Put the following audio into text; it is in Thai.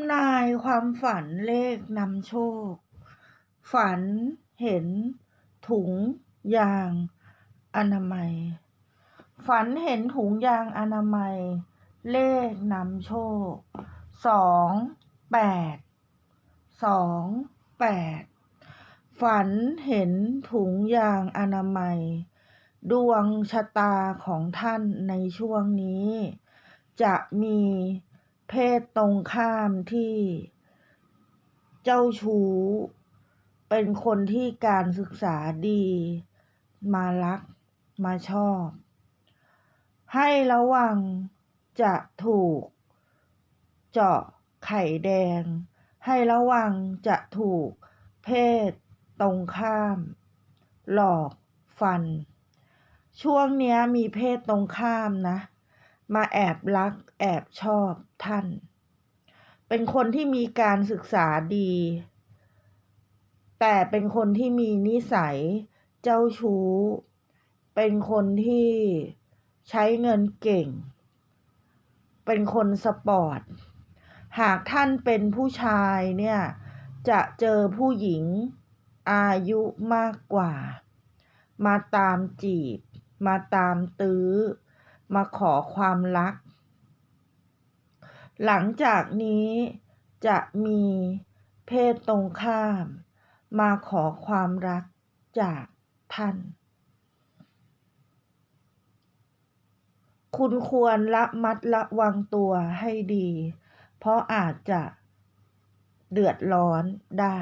ำนายความฝันเลขนำโชค ฝันเห็น ถุงยางอนามัย ฝันเห็นถุงยางอนามัย เลขนำโชคสองแปดสองแปดฝันเห็นถุงยางอนามัย ดวงชะตาของท่านในช่วงนี้ จะมี เพศตรงข้ามที่เจ้าชู้ เป็นคนที่การศึกษาดี มารักมาชอบ ให้ระวังจะถูกเจาะไข่แดง ให้ระวังจะถูกเพศตรงข้าม หลอกฟัน ช่วงเนี้ยมีเพศตรงข้ามนะ มาแอบรักแอบชอบท่าน เป็นคนที่มีการศึกษาดี แต่เป็นคนที่มีนิสัยเจ้าชู้ เป็นคนที่ใช้เงินเก่ง เป็นคนสปอร์ต หากท่านเป็นผู้ชายเนี่ย จะเจอผู้หญิงอายุมากกว่า มาตามจีบ มาตามตื้อ มาขอความรัก หลังจากนี้จะมีเพศตรงข้าม มาขอความรักจากท่าน คุณควรระมัดระวังตัวให้ดี เพราะอาจจะเดือดร้อนได้